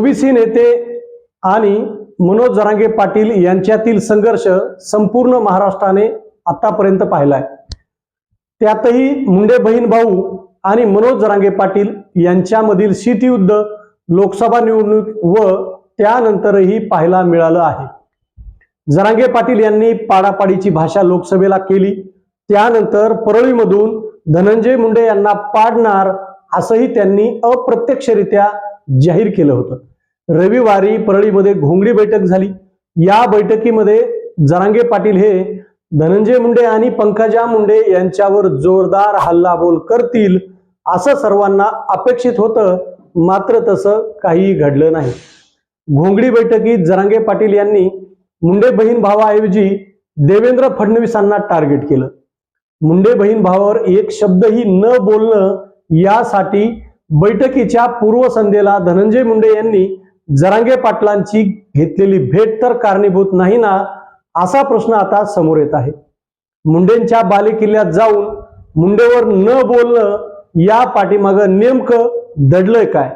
OBC नेते आणि मनोज जरांगे पाटील यांच्यातील संघर्ष संपूर्ण महाराष्ट्राने आतापर्यंत पाहिलाय. त्यातही मुंडे बहीण भाऊ आणि मनोज जरांगे पाटील यांच्यामधील शीतयुद्ध लोकसभा निवडणूक व त्यानंतरही पाहायला मिळालं आहे. जरांगे पाटील यांनी पाडापाडीची भाषा लोकसभेला केली. त्यानंतर परळीमधून धनंजय मुंडे यांना पाडणार असंही त्यांनी अप्रत्यक्षरित्या जाहीर केलं होतं. रविवारी परळीमध्ये घोंगडी बैठक झाली. या बैठकीमध्ये जरांगे पाटील हे धनंजय मुंडे आणि पंकजा मुंडे यांच्यावर जोरदार हल्लाबोल करतील असं सर्वांना अपेक्षित होतं. मात्र तसं काही घडलं नाही. घोंगडी बैठकीत जरांगे पाटील यांनी मुंडे बहीण भावाऐवजी देवेंद्र फडणवीसांना टार्गेट केलं. मुंडे बहीण भावावर एक शब्दही न बोलणं यासाठी बैठकीच्या पूर्वसंध्येला धनंजय मुंडे यांनी जरांगे पाटलांची घेतलेली भेट तर कारणीभूत नाही ना असा प्रश्न आता समोर येत आहे. मुंडेंच्या बालेकिल्ल्यात जाऊन मुंडेवर न बोलणं या पाठीमागं नेमकं दडलंय काय?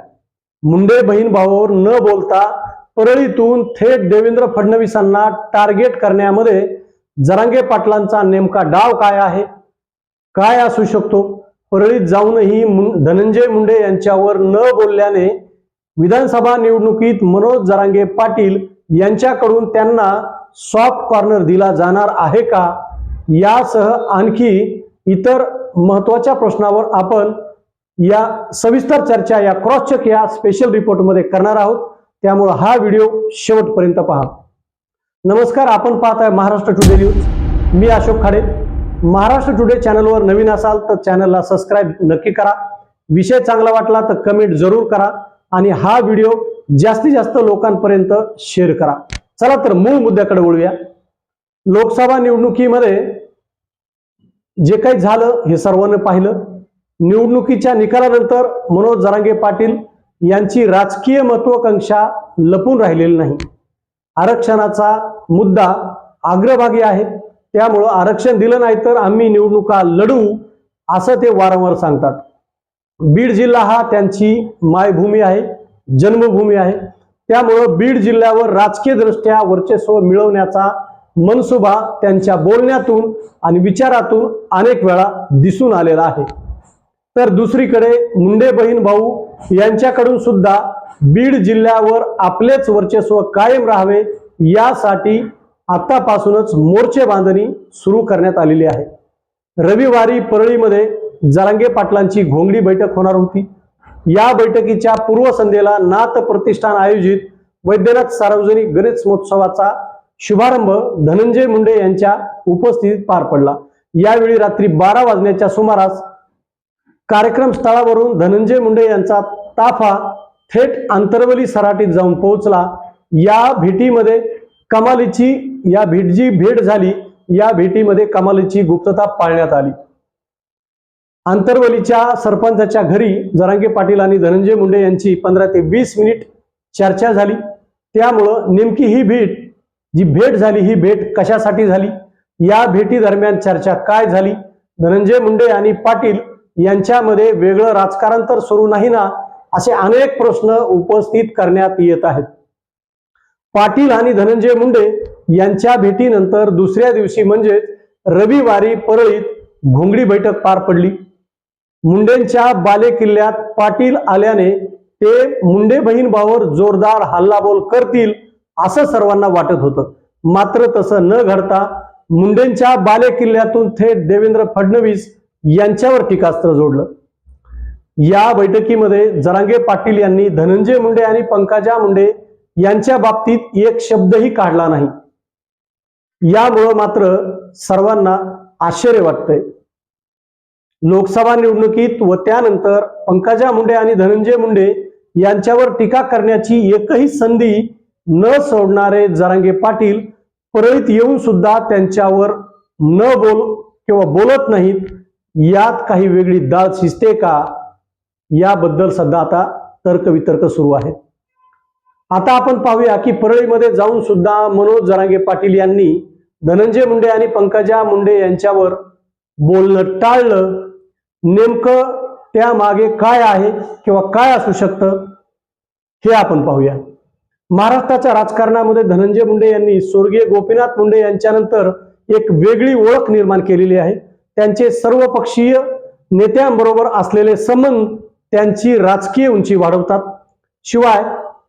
मुंडे बहीण भावावर न बोलता परळीतून थेट देवेंद्र फडणवीसांना टार्गेट करण्यामध्ये जरांगे पाटलांचा नेमका डाव काय आहे? काय असू शकतो? परळीत जाऊनही धनंजय मुंडे यांच्यावर न बोलल्याने विधानसभा निवडणुकीत मनोज जरांगे पाटील यांच्याकडून त्यांना सॉफ्ट कॉर्नर दिला जाणार आहे का? यासह आणखी इतर महत्त्वाच्या प्रश्नावर आपण या सविस्तर चर्चा या क्रॉस चेक या स्पेशल रिपोर्टमध्ये करणार आहोत. त्यामुळे हा व्हिडिओ शेवटपर्यंत पहा. नमस्कार आपण पाहत आहे महाराष्ट्र टुडे न्यूज मी अशोक खाडे. महाराष्ट्र टुडे चॅनलवर नवीन असाल तर चॅनलला सबस्क्राईब नक्की करा. विषय चांगला वाटला तर कमेंट जरूर करा. आणि हा व्हिडिओ जास्तीत जास्त लोकांपर्यंत शेअर करा. चला तर मूळ मुद्द्याकडे वळूया. लोकसभा निवडणुकीमध्ये जे काही झालं हे सर्वांनी पाहिलं. निवडणुकीच्या निकालानंतर मनोज जरांगे पाटील यांची राजकीय महत्वाकांक्षा लपून राहिलेली नाही. आरक्षणाचा मुद्दा अग्रभागी आहे. त्यामुळं आरक्षण दिलं नाही तर आम्ही निवडणुका लढू असं ते वारंवार सांगतात. बीड जिल्हा हा त्यांची मायभूमी आहे जन्मभूमी आहे. त्यामुळं बीड जिल्ह्यावर राजकीय दृष्ट्या वर्चस्व मिळवण्याचा मनसुबा त्यांच्या बोलण्यातून आणि विचारातून अनेक वेळा दिसून आलेला आहे. तर दुसरीकडे मुंडे बहीण भाऊ यांच्याकडून सुद्धा बीड जिल्ह्यावर आपलेच वर्चस्व कायम राहावे यासाठी आतापासूनच मोर्चे बांधणी सुरू करण्यात आलेली आहे. रविवारी परळीमध्ये जरांगे पाटलांची घोंगडी बैठक होणार होती. या बैठकीच्या पूर्वसंध्येला नाथ प्रतिष्ठान आयोजित वैद्यनाथ सार्वजनिक गणेश महोत्सवाचा शुभारंभ धनंजय मुंडे यांच्या उपस्थितीत पार पडला. यावेळी रात्री बारा वाजण्याच्या सुमारास कार्यक्रम स्थळावरून धनंजय मुंडे यांचा ताफा थेट आंतरवली सराटीत जाऊन पोहोचला. या भेटीमध्ये कमालीची या भेट जी भेट झाली. या भेटीमध्ये कमालीची गुप्तता पाळण्यात आली. आंतरवलीच्या सरपंचाच्या घरी जरांगे पाटील आणि धनंजय मुंडे यांची पंधरा ते वीस मिनिट चर्चा झाली. त्यामुळं नेमकी ही भेट जी भेट झाली ही भेट कशासाठी झाली? या भेटी दरम्यान चर्चा काय झाली? धनंजय मुंडे आणि पाटील यांच्यामध्ये वेगळं राजकारण तर सुरू नाही ना असे अनेक प्रश्न उपस्थित करण्यात येत आहेत. पाटील आणि धनंजय मुंडे यांच्या भेटीनंतर दुसऱ्या दिवशी म्हणजे रविवारी परळीत घोंगडी बैठक पार पडली. मुंडेंच्या बालेकिल्ल्यात पाटील आल्याने ते मुंडे बहीण भावावर जोरदार हल्लाबोल करतील असं सर्वांना वाटत होतं. मात्र तसं न घडता मुंडेंच्या बालेकिल्ल्यातून थेट देवेंद्र फडणवीस यांच्यावर टीकास्त्र जोडलं. या बैठकीमध्ये जरांगे पाटील यांनी धनंजय मुंडे आणि पंकजा मुंडे यांच्या बाबतीत एक शब्दही काढला नाही. यामुळं मात्र सर्वांना आश्चर्य वाटतंय. लोकसभा निवडणुकीत व त्यानंतर पंकजा मुंडे आणि धनंजय मुंडे यांच्यावर टीका करण्याची एकही संधी न सोडणारे जरांगे पाटील परळीत येऊन सुद्धा त्यांच्यावर न बोल किंवा बोलत नाहीत यात काही वेगळी दाळ शिजते का? याबद्दल सध्या आता तर्कवितर्क सुरू आहेत. आता आपण पाहूया की परळीमध्ये जाऊन सुद्धा मनोज जरांगे पाटील यांनी धनंजय मुंडे आणि पंकजा मुंडे यांच्यावर बोलणं टाळलं. नेमकं त्यामागे काय आहे किंवा काय असू शकतं हे आपण पाहूया. महाराष्ट्राच्या राजकारणामध्ये धनंजय मुंडे यांनी स्वर्गीय गोपीनाथ मुंडे यांच्यानंतर एक वेगळी ओळख निर्माण केलेली आहे. त्यांचे सर्वपक्षीय नेत्यांबरोबर असलेले संबंध त्यांची राजकीय उंची वाढवतात. शिवाय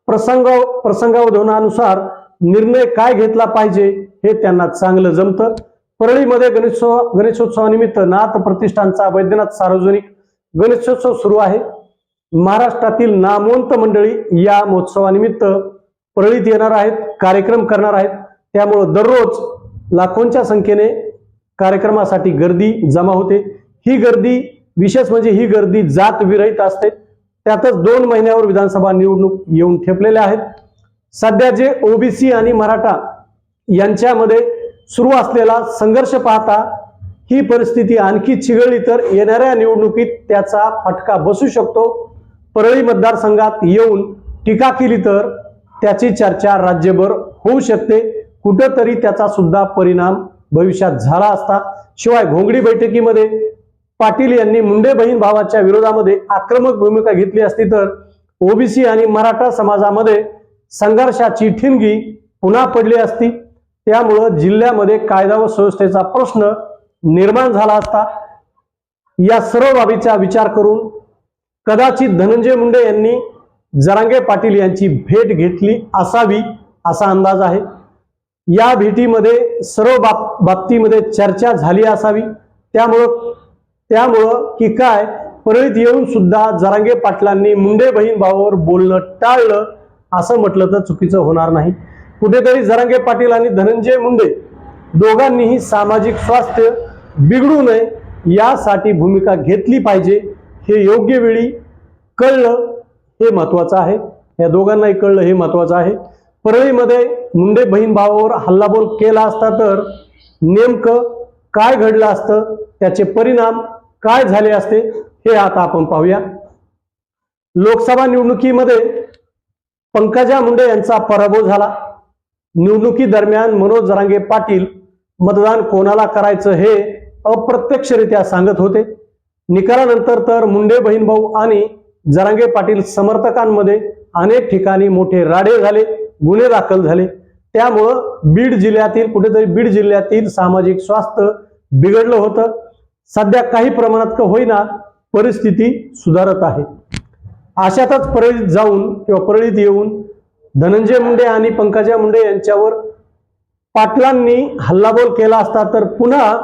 प्रसंग प्रसंगावधानानुसार निर्णय काय घेतला पाहिजे हे त्यांना चांगलं जमतं. परळीमध्ये गणेशोत्सव गणेशोत्सवानिमित्त नाथ प्रतिष्ठानचा वैद्यनाथ सार्वजनिक गणेशोत्सव सुरू आहे. महाराष्ट्रातील नामवंत मंडळी या महोत्सवानिमित्त परळीत येणार आहेत कार्यक्रम करणार आहेत. त्यामुळं दररोज लाखोंच्या संख्येने कार्यक्रमासाठी गर्दी जमा होते. ही गर्दी विशेष म्हणजे ही गर्दी जात विरहित असते. त्यातच दोन महिन्यावर विधानसभा निवडणूक येऊन ठेपलेल्या आहेत. सध्या जे ओबीसी आणि मराठा यांच्यामध्ये सुरू असलेला संघर्ष पाहता ही परिस्थिती आणखी चिघळली तर येणाऱ्या निवडणुकीत त्याचा फटका बसू शकतो. परळी मतदारसंघात येऊन टीका केली तर त्याची चर्चा राज्यभर होऊ शकते. कुठंतरी त्याचा सुद्धा परिणाम भविष्यात झाला असता. शिवाय घोंगडी बैठकीमध्ये पाटील यांनी मुंडे बहीण भावाच्या विरोधामध्ये आक्रमक भूमिका घेतली असती तर ओबीसी आणि मराठा समाजामध्ये संघर्षाची ठिणगी पुन्हा पडली असती. त्यामुळं जिल्ह्यामध्ये कायदा व सुव्यवस्थेचा प्रश्न निर्माण झाला असता या सर्व बाबीचा विचार करून कदाचित धनंजय मुंडे यांनी जरांगे पाटील यांची भेट घेतली असावी असा अंदाज आहे. या भेटीमध्ये सर्व बाब बाबतीमध्ये चर्चा झाली असावी. त्यामुळं त्यामुळं की काय परळीत येऊन सुद्धा जरांगे पाटलांनी मुंडे बहीण भावावर बोलणं टाळलं असं म्हटलं तर चुकीचं होणार नाही. कुठेतरी जरांगे पाटील आणि धनंजय मुंडे दोघांनीही सामाजिक स्वास्थ्य बिघडू नये यासाठी भूमिका घेतली पाहिजे. हे योग्य वेळी कळलं हे महत्वाचं आहे. या दोघांनाही कळलं हे महत्वाचं आहे. परळीमध्ये मुंडे बहीण भावावर हल्लाबोल केला असता तर नेमकं काय घडलं असतं? त्याचे परिणाम काय झाले असते? हे आता आपण पाहूया. लोकसभा निवडणुकीमध्ये पंकजा मुंडे यांचा पराभव झाला. निवडणुकीदरम्यान मनोज जरांगे पाटील मतदान कोणाला करायचं हे अप्रत्यक्षरित्या सांगत होते. निकालानंतर तर मुंडे बहीण भाऊ आणि जरांगे पाटील समर्थकांमध्ये अनेक ठिकाणी मोठे राडे झाले गुन्हे दाखल झाले. त्यामुळं बीड जिल्ह्यातील कुठेतरी बीड जिल्ह्यातील सामाजिक स्वास्थ्य बिघडलं होतं. सध्या काही प्रमाणात का होईना परिस्थिती सुधारत आहे. अशातच परळीत जाऊन किंवा परळीत येऊन धनंजय मुंडे आणि पंकजा मुंडे यांच्यावर पाटलांनी हल्लाबोल केला असता तर पुन्हा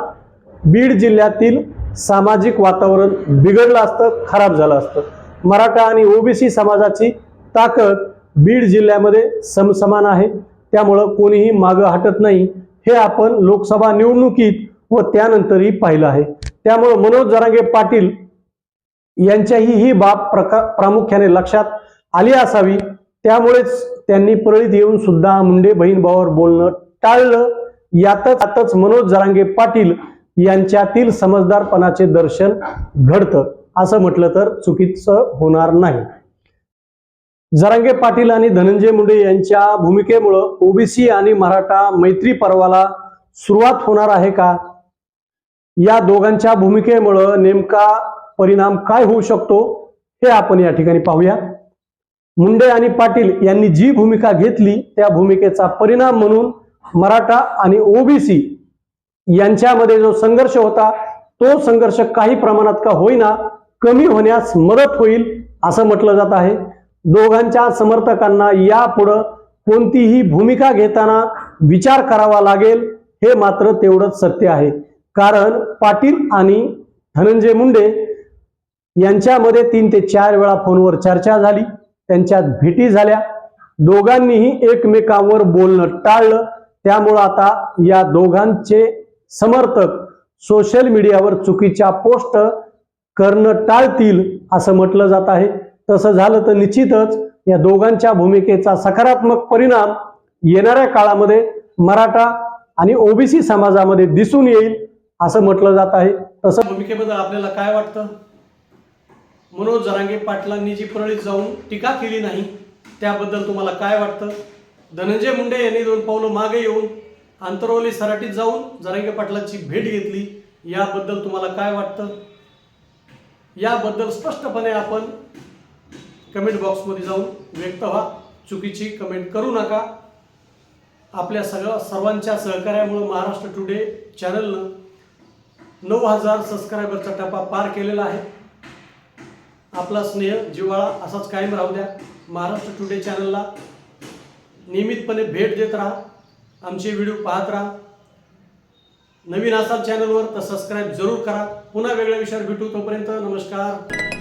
बीड जिल्ह्यातील सामाजिक वातावरण बिघडलं असतं खराब झालं असतं. मराठा आणि ओबीसी समाजाची ताकद बीड जिल्ह्यामध्ये समसमान आहे. त्यामुळं कोणीही मागं हटत नाही. हे आपण लोकसभा निवडणुकीत व त्यानंतरही पाहिलं आहे. त्यामुळं मनोज जरांगे पाटील यांच्याही ही बाब प्रका प्रामुख्याने लक्षात आली असावी. त्यामुळेच त्यांनी परळीत येऊन सुद्धा मुंडे बहीण भावावर बोलणं टाळलं. यातच आताच मनोज जरांगे पाटील यांच्यातील समजदारपणाचे दर्शन घडतं. असं म्हटलं तर चुकीचं होणार नाही. जरांगे पाटील आणि धनंजय मुंडे यांच्या भूमिकेमुळं ओबीसी आणि मराठा मैत्री पर्वाला सुरुवात होणार आहे का? या दोघांच्या भूमिकेमुळं नेमका परिणाम काय होऊ शकतो हे आपण या ठिकाणी पाहूया. मुंडे आणि पाटील यांनी जी भूमिका घेतली त्या भूमिकेचा परिणाम म्हणून मराठा आणि ओबीसी यांच्यामध्ये जो संघर्ष होता तो संघर्ष काही प्रमाणात का होईना कमी होण्यास मदत होईल असं म्हटलं जात आहे. दोघांच्या समर्थकांना यापुढं कोणतीही भूमिका घेताना विचार करावा लागेल हे मात्र तेवढंच सत्य आहे. कारण पाटील आणि धनंजय मुंडे यांच्यामध्ये तीन ते चार वेळा फोनवर चर्चा झाली. त्यांच्यात भेटी झाल्या. दोघांनीही एकमेकांवर बोलणं टाळलं. त्यामुळं आता या दोघांचे समर्थक सोशल मीडियावर चुकीच्या पोस्ट करणं टाळतील असं म्हटलं जात आहे. तसं झालं तर निश्चितच या दोघांच्या भूमिकेचा सकारात्मक परिणाम येणाऱ्या काळामध्ये मराठा आणि ओबीसी समाजामध्ये दिसून येईल असं म्हटलं जात आहे. तसं भूमिकेबद्दल आपल्याला काय वाटतं? मनोज जरांगे पाटलांनी जी परळीत जाऊन टीका केली नाही त्याबद्दल तुम्हाला काय वाटतं? धनंजय मुंडे यांनी दोन पावलं मागे येऊन आंतरवली सराटीत जाऊन जरांगे पाटलांची भेट घेतली याबद्दल तुम्हाला काय वाटतं? याबद्दल स्पष्टपणे आपण कमेंट बॉक्समध्ये जाऊन व्यक्त व्हा. चुकीची कमेंट करू नका. आपल्या सगळ्या सर्वांच्या सहकार्यामुळं महाराष्ट्र टुडे चॅनलनं नऊ हजार सबस्क्रायबरचा टप्पा पार केलेला आहे. आपला स्नेह जिव्हाळा असाच कायम राहू द्या. महाराष्ट्र टुडे चॅनलला नियमितपणे भेट देत राहा. आमचे व्हिडिओ पाहत राहा. नवीन असाल चॅनलवर तर सबस्क्राईब जरूर करा. पुन्हा वेगळ्या विषयावर भेटू तोपर्यंत नमस्कार.